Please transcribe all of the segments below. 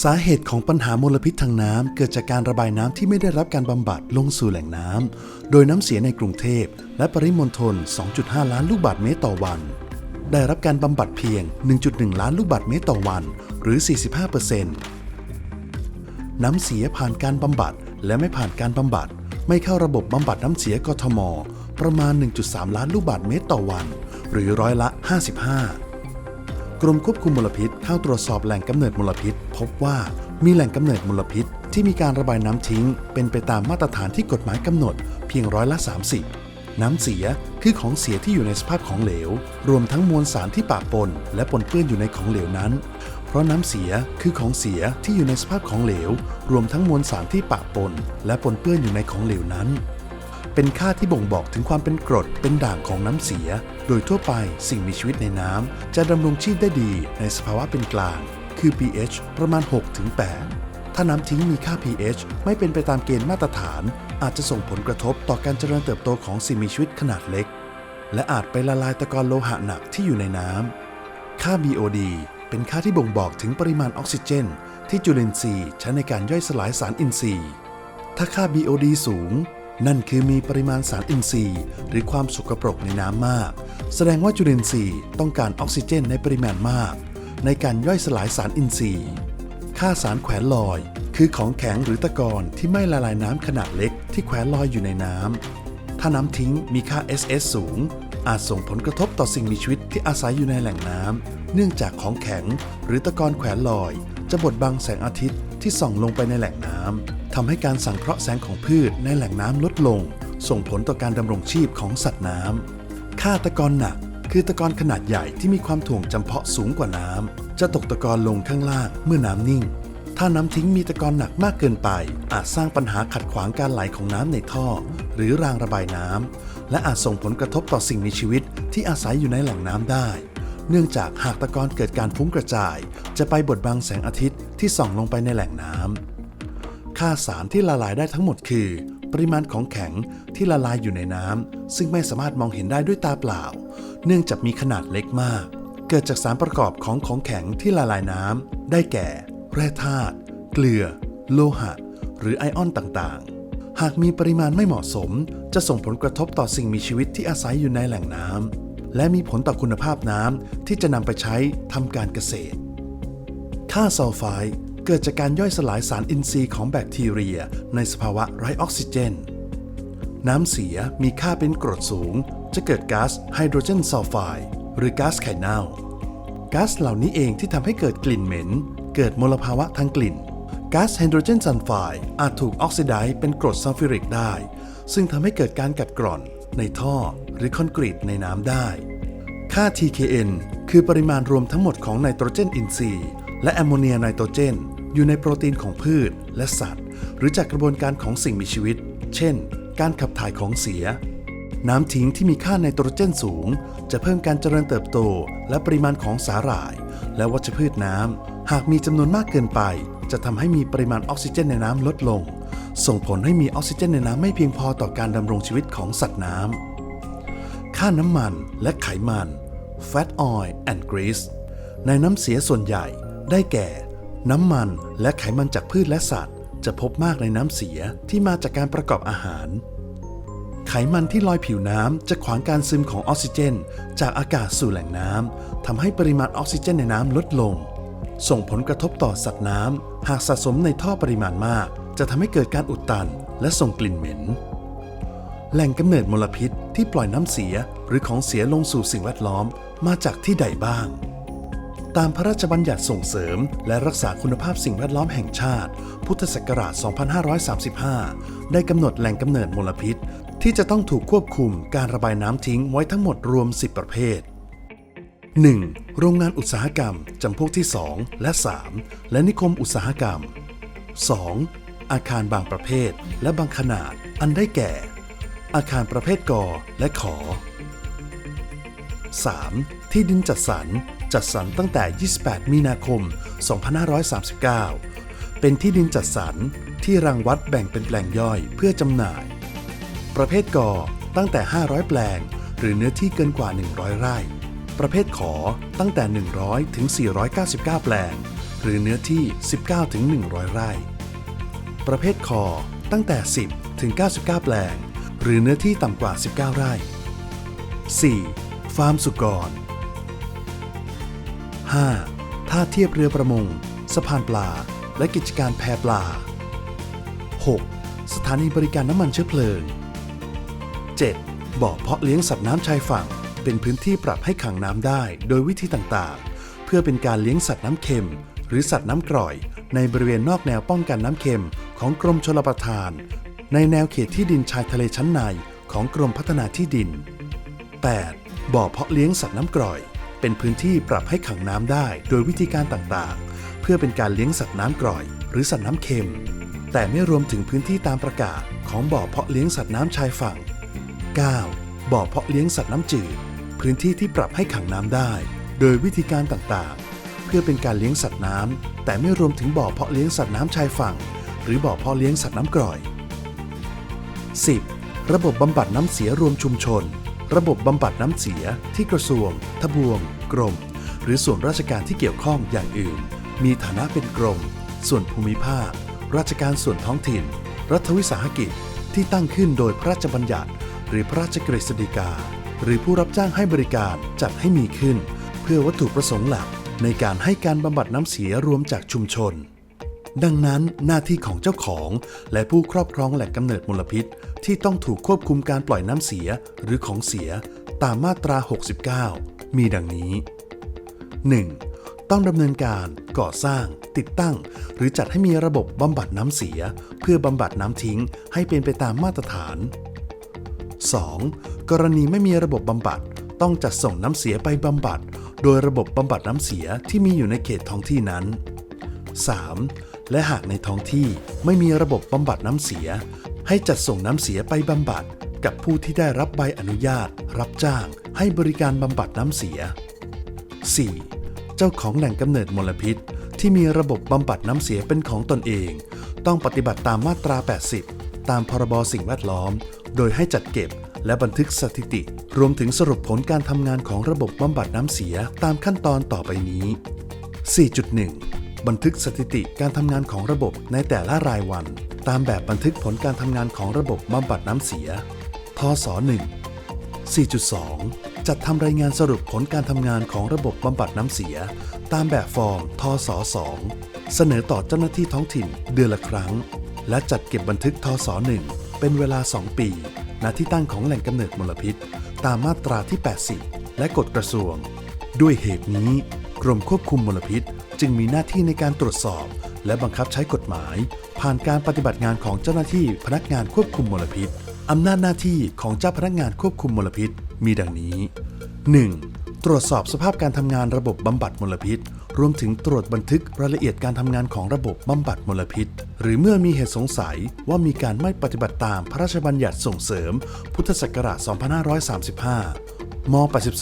สาเหตุของปัญหามลพิษทางน้ำเกิดจากการระบายน้ำที่ไม่ได้รับการบำบัดลงสู่แหล่งน้ำ โดยน้ำเสียในกรุงเทพ และปริมณฑล 2.5 ล้านลูกบาศก์เมตรต่อวัน ได้รับการบำบัดเพียง 1.1 ล้านลูกบาศก์เมตรต่อวัน หรือ 45%น้ำเสียผ่านการบำบัดและไม่ผ่านการบำบัด ไม่เข้าระบบบำบัดน้ำเสียกทม ประมาณ 1.3 ล้านลูกบาศก์เมตรต่อวัน หรือร้อยละ 55 กรมควบคุมมลพิษเข้าตรวจสอบแหล่งกำเนิดมลพิษ พบว่ามีแหล่งกำเนิดมลพิษ ที่มีการระบายน้ำทิ้ง เป็นไปตามมาตรฐานที่กฎหมายกำหนด เพียงร้อยละ 30 น้ำเสียคือของเสียที่อยู่ในสภาพของเหลว รวมทั้งมวลสารที่ปะปน และปนเปื้อนอยู่ในของเหลวนั้น เพราะน้ำเสียคือของเสียที่อยู่ในสภาพของเหลว รวมทั้งมวลสารที่ปะปน และปนเปื้อนอยู่ในของเหลวนั้น เป็นค่าที่บ่งบอกถึงความเป็นกรดเป็นด่างของน้ำเสีย โดยทั่วไปสิ่งมีชีวิตในน้ำจะดำรงชีพได้ดีในสภาวะเป็นกลาง คือ pH ประมาณ 6-8 ถ้าน้ำทิ้งมีค่า pH ไม่เป็นไปตามเกณฑ์มาตรฐาน อาจจะส่งผลกระทบต่อการเจริญเติบโตของสิ่งมีชีวิตขนาดเล็ก และอาจไปละลายตะกอนโลหะหนักที่อยู่ในน้ำค่า BOD เป็นค่าที่บ่งบอกถึงปริมาณออกซิเจน ที่จุลินทรีย์ใช้ในการย่อยสลายสารอินทรีย์ ถ้าค่า BOD สูง นั่นคือมีปริมาณสารอินทรีย์ หรือความสกปรกในน้ำมาก แสดงว่าจุลินทรีย์ต้องการออกซิเจนในปริมาณมาก ในการย่อยสลายสารอินทรีย์ค่าสารแขวนลอย คือของแข็งหรือตะกอนที่ไม่ละลายน้ำขนาดเล็กที่แขวนลอยอยู่ในน้ำถ้าน้ำทิ้งมีค่า SS สูง อาจส่งผลกระทบต่อสิ่งมีชีวิตที่อาศัยอยู่ในแหล่งน้ำเนื่องจากของแข็งหรือตะกอนแขวนลอย จะบดบังแสงอาทิตย์ที่ส่องลงไปในแหล่งน้ำ ทำให้การสังเคราะห์แสงของพืชในแหล่งน้ำลดลง ส่งผลต่อการดำรงชีพของสัตว์น้ำค่าตะกอนหนักคือตะกอนขนาดใหญ่ที่มีความถ่วงจำเพาะสูงกว่าน้ำจะตกตะกอนลงข้างล่างเมื่อน้ำนิ่ง ถ้าน้ำทิ้งมีตะกอนหนักมากเกินไป อาจสร้างปัญหาขัดขวางการไหลของน้ำในท่อ หรือรางระบายน้ำและอาจส่งผลกระทบต่อสิ่งมีชีวิตที่อาศัยอยู่ในแหล่งน้ำได้ เนื่องจากหากตะกอนเกิดการฟุ้งกระจาย จะไปบดบังแสงอาทิตย์ที่ส่องลงไปในแหล่งน้ำ ค่าสารที่ละลายได้ทั้งหมดคือ ปริมาณของแข็งที่ละลายอยู่ในน้ำซึ่งไม่สามารถมองเห็นได้ด้วยตาเปล่า เนื่องจากมีขนาดเล็กมาก เกิดจากสารประกอบของของแข็งที่ละลายน้ำได้แก่ แร่ธาตุเกลือ โลหะ หรือไอออนต่างๆ หากมีปริมาณไม่เหมาะสม จะส่งผลกระทบต่อสิ่งมีชีวิตที่อาศัยอยู่ในแหล่งน้ำและมีผลต่อคุณภาพน้ำที่จะนำไปใช้ทำการเกษตร ค่าซัลไฟด์ เกิดจากการย่อยสลายสารอินทรีย์ของแบคทีเรีย ในสภาวะไร้ออกซิเจน น้ำเสียมีค่าเป็นกรดสูง จะเกิดก๊าซไฮโดรเจนซัลไฟด์หรือก๊าซไข่เน่าก๊าซเหล่านี้เองที่ทำให้เกิดกลิ่นเหม็น เกิดมลภาวะทางกลิ่นก๊าซไฮโดรเจนซัลไฟด์อาจถูกออกซิไดซ์เป็นกรดซัลฟิริกได้ ซึ่งทำให้เกิดการกัดกร่อน ในท่อหรือคอนกรีตในน้ำได้ ค่า TKN คือปริมาณรวมทั้งหมดของไนโตรเจนอินทรีย์ และแอมโมเนียไนโตรเจน อยู่ในโปรตีนของพืชและสัตว์ หรือจากกระบวนการของสิ่งมีชีวิต เช่น การขับถ่ายของเสีย น้ำทิ้งที่มีค่าไนโตรเจนสูง จะเพิ่มการเจริญเติบโต และปริมาณของสาหร่าย และวัชพืชน้ำ หากมีจำนวนมากเกินไป จะทำให้มีปริมาณออกซิเจนในน้ำลดลง ส่งผลให้มีออกซิเจนในน้ำไม่เพียงพอต่อการดำรงชีวิตของสัตว์น้ำ ค่าน้ำมันและไขมัน fat oil and grease ในน้ำเสียส่วนใหญ่ ได้แก่ น้ำมันและไขมันจากพืชและสัตว์ จะพบมากในน้ำเสียที่มาจากการประกอบอาหาร ไขมันที่ลอยผิวน้ำจะขวางการซึมของออกซิเจน จากอากาศสู่แหล่งน้ำทำให้ปริมาณออกซิเจนในน้ำลดลง ส่งผลกระทบต่อสัตว์น้ำหากสะสมในท่อปริมาณมาก จะทำให้เกิดการอุดตัน และส่งกลิ่นเหม็นแหล่งกำเนิดมลพิษที่ปล่อยน้ำเสียหรือของเสียลงสู่สิ่งแวดล้อมมาจากที่ใดบ้าง ตามพระราชบัญญัติส่งเสริม และรักษาคุณภาพสิ่งแวดล้อมแห่งชาติ พุทธศักราช 2535 ได้กำหนดแหล่งกำเนิดมลพิษ ที่จะต้องถูกควบคุมการระบายน้ำทิ้งไว้ทั้งหมดรวม 10 ประเภท 1. โรงงานอุตสาหกรรม จำพวกที่ 2 และ 3 และนิคมอุตสาหกรรม 2. อาคารบางประเภทและบางขนาด อันได้แก่ อาคารประเภทกอและขอ 3. ที่ดินจัดสรร จัดสรรตั้งแต่ 28 มีนาคม 2539 เป็นที่ดินจัดสรรที่รังวัดแบ่งเป็นแปลงย่อยเพื่อจำหน่าย ประเภทกอตั้งแต่ 500 แปลง หรือเนื้อที่เกินกว่า 100 ไร่ ประเภทขอตั้งแต่ 100 ถึง 499 แปลง หรือเนื้อที่ 19 ถึง 100 ไร่ ประเภทคอตั้งแต่ 10 ถึง 99 แปลง หรือเนื้อที่ต่ำกว่า 19 ไร่ 4. ฟาร์มสุกร 5. ท่าเทียบเรือประมง สะพานปลา และกิจการแพปลา 6. สถานีบริการน้ำมันเชื้อเพลิง 7. บ่อเพาะเลี้ยงสัตว์น้ำชายฝั่ง เป็นพื้นที่ปรับให้ขังน้ำได้โดยวิธีต่างๆ เพื่อเป็นการเลี้ยงสัตว์น้ำเค็ม หรือสัตว์น้ำกร่อย ในบริเวณนอกแนวป้องกันน้ำเค็มของกรมชลประทาน ในแนวเขตที่ดินชายทะเลชั้นในของกรมพัฒนาที่ดิน 8. บ่อเพาะเลี้ยงสัตว์น้ำกร่อย เป็นพื้นที่ปรับให้ขังน้ำได้ โดยวิธีการต่างๆ เพื่อเป็นการเลี้ยงสัตว์น้ำกร่อย หรือสัตว์น้ำเค็ม แต่ไม่รวมถึงพื้นที่ตามประกาศของบ่อเพาะเลี้ยงสัตว์น้ำชายฝั่ง 9. บ่อเพาะเลี้ยงสัตว์น้ำจืด พื้นที่ที่ปรับให้ขังน้ำได้ โดยวิธีการต่างๆ เพื่อเป็นการเลี้ยงสัตว์น้ำแต่ไม่รวมถึงบ่อเพาะเลี้ยงสัตว์น้ำชายฝั่ง หรือบ่อเพาะเลี้ยงสัตว์น้ำกร่อย 10. ระบบบำบัดน้ำเสียรวมชุมชน ระบบบำบัดน้ำเสียที่กระทรวง ทบวง กรม หรือส่วนราชการที่เกี่ยวข้องอย่างอื่น มีฐานะเป็นกรม ส่วนภูมิภาค ราชการส่วนท้องถิ่น รัฐวิสาหกิจที่ตั้งขึ้นโดยพระราชบัญญัติ หรือพระราชกฤษฎีกา หรือผู้รับจ้างให้บริการจัดให้มีขึ้น เพื่อวัตถุประสงค์หลักในการให้การบำบัดน้ำเสียรวมจากชุมชน ดังนั้นหน้าที่ของเจ้าของ และผู้ครอบครองแหล่งกำเนิดมลพิษ ที่ต้องถูกควบคุมการปล่อยน้ำเสียหรือของเสียตามมาตรา 69 มีดังนี้ 1. ต้องดำเนินการก่อสร้าง ติดตั้ง หรือจัดให้มีระบบบำบัดน้ำเสีย เพื่อบำบัดน้ำทิ้งให้เป็นไปตามมาตรฐาน 2. กรณีไม่มีระบบบำบัด ต้องจัดส่งน้ำเสียไปบำบัด โดยระบบบำบัดน้ำเสียที่มีอยู่ในเขตท้องที่นั้น 3. และหากในท้องที่ไม่มีระบบบำบัดน้ำเสีย ให้จัดส่งน้ำเสียไปบำบัด กับผู้ที่ได้รับใบอนุญาต รับจ้าง ให้บริการบำบัดน้ำเสีย 4. เจ้าของแหล่งกำเนิดมลพิษ ที่มีระบบบำบัดน้ำเสียเป็นของตนเอง ต้องปฏิบัติตามมาตรา 80 ตามพรบสิ่งแวดล้อม โดยให้จัดเก็บและบันทึกสถิติ รวมถึงสรุปผลการทำงานของระบบบำบัดน้ำเสียตามขั้นตอนต่อไปนี้ 4.1 บันทึกสถิติการทำงานของระบบในแต่ละรายวัน ตามแบบบันทึกผลการทำงานของระบบบำบัดน้ำเสียทศ1 4.2 จัดทำรายงานสรุปผลการทำงานของระบบบำบัดน้ำเสีย ตามแบบฟอร์มทศ 2 เสนอต่อเจ้าหน้าที่ท้องถิ่นเดือนละครั้ง และจัดเก็บบันทึกทศ 1 เป็นเวลา 2 ปีณที่ตั้งของแหล่งกำเนิดมลพิษ ตามมาตราที่ 80 และกฎกระทรวง ด้วยเหตุนี้ กรมควบคุมมลพิษ จึงมีหน้าที่ในการตรวจสอบ และบังคับใช้กฎหมาย ผ่านการปฏิบัติงานของเจ้าหน้าที่พนักงานควบคุมมลพิษอำนาจหน้าที่ของเจ้าพนักงานควบคุมมลพิษมีดังนี้ 1. ตรวจสอบสภาพการทำงานระบบบำบัดมลพิษ รวมถึงตรวจบันทึกรายละเอียดการทำงานของระบบบำบัดมลพิษ หรือเมื่อมีเหตุสงสัยว่ามีการไม่ปฏิบัติตามพระราชบัญญัติส่งเสริม พุทธศักราช 2535 ม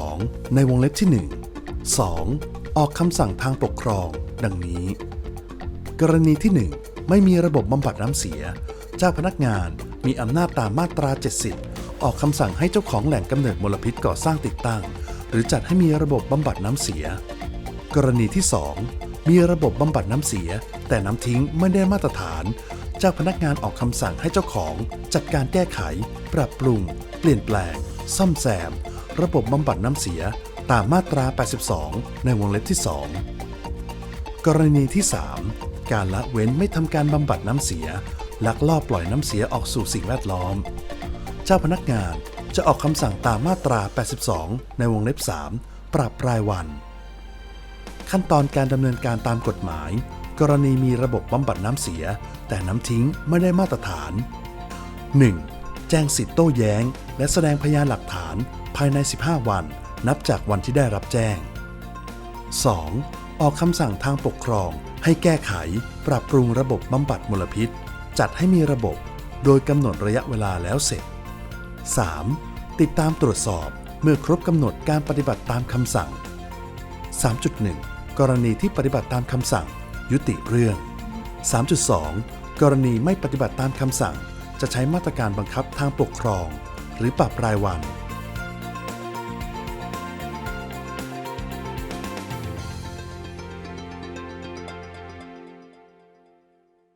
82 ในวงเล็บที่ 1 2. ออกคำสั่งทางปกครอง ดังนี้ กรณีที่ 1 ไม่มีระบบบำบัดน้ำเสีย เจ้าพนักงานมีอำนาจตามมาตรา 70 ออกคำสั่งให้เจ้าของแหล่งกำเนิดมลพิษก่อสร้างติดตั้ง หรือจัดให้มีระบบบำบัดน้ำเสีย กรณีที่ 2 มีระบบบำบัดน้ำเสีย แต่น้ำทิ้งไม่ได้มาตรฐาน เจ้าพนักงานออกคำสั่งให้เจ้าของจัดการแก้ไข ปรับปรุง เปลี่ยนแปลง ซ่อมแซม ระบบบำบัดน้ำเสีย ตามมาตรา 82 ในวงเล็บที่ 2 กรณีที่ 3 การละเว้นไม่ทำการบำบัดน้ำเสีย ลักลอบปล่อยน้ำเสียออกสู่สิ่งแวดล้อม เจ้าพนักงานจะออกคำสั่งตามมาตรา 82 ในวงเล็บ 3 ปรับรายวัน ขั้นตอนการดำเนินการตามกฎหมาย กรณีมีระบบบำบัดน้ำเสีย แต่น้ำทิ้งไม่ได้มาตรฐาน 1. แจ้งสิทธิโต้แย้ง และแสดงพยานหลักฐานภายใน 15 วัน นับจากวันที่ได้รับแจ้ง 2. ออกคำสั่งทางปกครองให้แก้ไข ปรับปรุงระบบบำบัดมลพิษ จัดให้มีระบบ โดยกำหนดระยะเวลาแล้วเสร็จ 3. ติดตามตรวจสอบเมื่อครบกำหนดการปฏิบัติตามคำสั่ง 3.1 กรณีที่ปฏิบัติตามคำสั่ง ยุติเรื่อง 3.2 กรณีไม่ปฏิบัติตามคำสั่ง จะใช้มาตรการบังคับทางปกครอง หรือปรับรายวัน